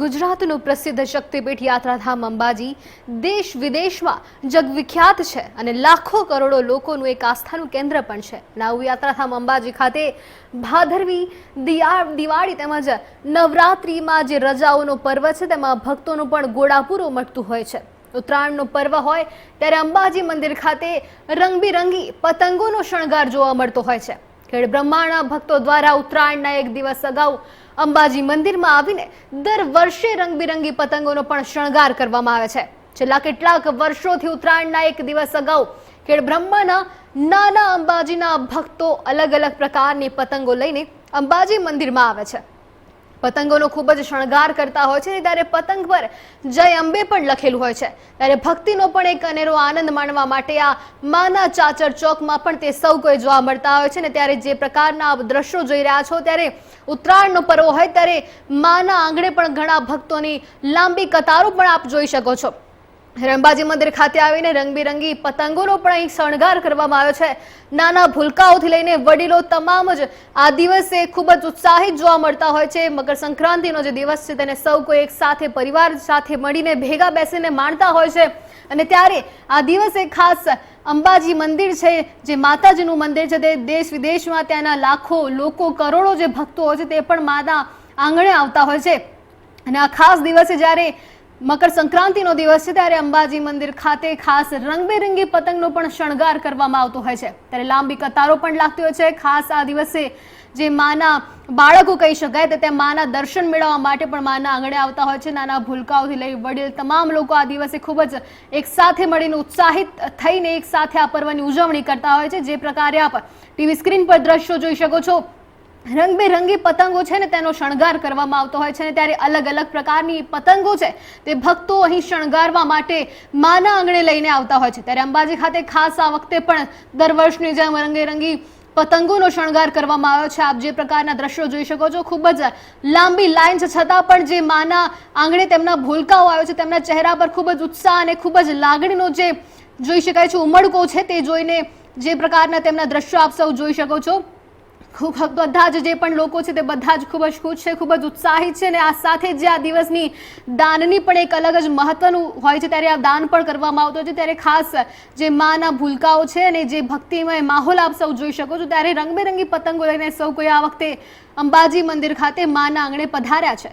ગુજરાતનું પ્રસિદ્ધ શક્તિપીઠ યાત્રાધામ અંબાજી દેશ વિદેશમાં જગવિખ્યાત છે અને લાખો કરોડો લોકોનું એક આસ્થાનું કેન્દ્ર પણ છે. નાવ યાત્રાધામ અંબાજી ખાતે ભાદરવી દિવાળી તેમજ નવરાત્રિમાં જે રજાઓનો પર્વ છે, તેમાં ભક્તોનું પણ ગોળાપૂરો મટતું હોય છે. ઉત્તરાયણનો પર્વ હોય ત્યારે અંબાજી મંદિર ખાતે રંગબેરંગી પતંગોનો શણગાર જોવા મળતો હોય છે. ખેડ બ્રહ્માના ભક્તો દ્વારા ઉત્તરાયણના એક દિવસ અગાઉ અંબાજી મંદિરમાં આવીને દર વર્ષે રંગબેરંગી પતંગોનો પણ શણગાર કરવામાં આવે છે. છેલ્લા કેટલાક વર્ષોથી ઉત્તરાયણના એક દિવસ અગાઉ ખેડ બ્રહ્માના નાના અંબાજીના ભક્તો અલગ અલગ પ્રકારની પતંગો લઈને અંબાજી મંદિરમાં આવે છે. પતંગોનો ખૂબ જ શણગાર કરતા હોય છે ત્યારે પતંગ પર જય અંબે પણ લખેલું હોય છે. ત્યારે ભક્તિનો પણ એક અનેરો આનંદ માણવા માટે આ માના ચાચર ચોકમાં પણ તે સૌ કોઈ જોવા મળતા હોય છે ને ત્યારે જે પ્રકારના દ્રશ્યો જોઈ રહ્યા છો ત્યારે ઉત્તરાયણનો પર્વ હોય ત્યારે માના આંગણે પણ ઘણા ભક્તોની લાંબી કતારો પણ આપ જોઈ શકો છો. અંબાજી મંદિર ખાતે આવીને રંગબેરંગી પતંગોનો પણ અહીં શણગાર કરવામાં આવ્યો છે. નાના ભૂલકાઓથી લઈને વડીલો તમામ જ આ દિવસે ખૂબ જ ઉત્સાહિત જોવા મળતા હોય છે. મકર સંક્રાંતિનો જે દિવસ છે તેને સૌ કોઈ એક સાથે, પરિવાર સાથે મળીને ભેગા બેસીને માણતા હોય છે. અને ત્યારે આ દિવસે ખાસ અંબાજી મંદિર છે, જે માતાજીનું મંદિર છે. તે દેશ વિદેશમાં ત્યાંના લાખો લોકો, કરોડો જે ભક્તો હોય છે, તે પણ માતા આંગણે આવતા હોય છે. અને આ ખાસ દિવસે જ્યારે મકર સંક્રાંતિનો દિવસ છે ત્યારે અંબાજી મંદિર ખાતે ખાસ રંગબેરંગી પતંગનો પણ શણગાર કરવામાં આવતો હોય છે. ત્યારે લાંબી કતારો પણ લાગતી હોય છે. ખાસ આ દિવસે જે માના બાળકો કહી શકાય તો ત્યાં માના દર્શન મેળવવા માટે પણ માના આંગણે આવતા હોય છે. નાના ભૂલકાઓથી લઈ વડીલ તમામ લોકો આ દિવસે ખૂબ જ એક સાથે મળીને ઉત્સાહિત થઈને એક સાથે આ પર્વની ઉજવણી કરતા હોય છે. જે પ્રકારે આપ ટીવી સ્ક્રીન પર દ્રશ્યો જોઈ શકો છો. રંગબેરંગી પતંગો છે ને તેનો શણગાર કરવામાં આવતો હોય છે ને ત્યારે અલગ અલગ પ્રકારની પતંગો છે તે ભક્તો અહીં શણગારવા માટે માના આંગણે લઈને આવતા હોય છે. ત્યારે અંબાજી ખાતે ખાસ આ વખતે પણ દર વર્ષની જેમ રંગેરંગી પતંગોનો શણગાર કરવામાં આવ્યો છે. આપ જે પ્રકારના દ્રશ્યો જોઈ શકો છો, ખૂબ જ લાંબી લાઈન છે. છતાં પણ જે માના આંગણે તેમના ભૂલકાઓ આવ્યો છે, તેમના ચહેરા પર ખૂબ જ ઉત્સાહ અને ખૂબ જ લાગણીનો જે જોઈ શકાય છે, ઉમળકો છે તે જોઈને જે પ્રકારના તેમના દ્રશ્યો આપ સૌ જોઈ શકો છો. ખૂબ બધા જ જે પણ લોકો છે તે બધા જ ખૂબ જ ખુશ છે, ખૂબ જ ઉત્સાહિત છે અને આ સાથે જ આ દિવસની દાનની પણ એક અલગ જ મહત્વનું હોય છે, ત્યારે આ દાન પણ કરવામાં આવતું હોય છે. ત્યારે ખાસ જે માના ભૂલકાઓ છે અને જે ભક્તિમય માહોલ આપ સૌ જોઈ શકો છો, ત્યારે રંગબેરંગી પતંગો લઈને સૌ કોઈ આ વખતે અંબાજી મંદિર ખાતે માના આંગણે પધાર્યા છે.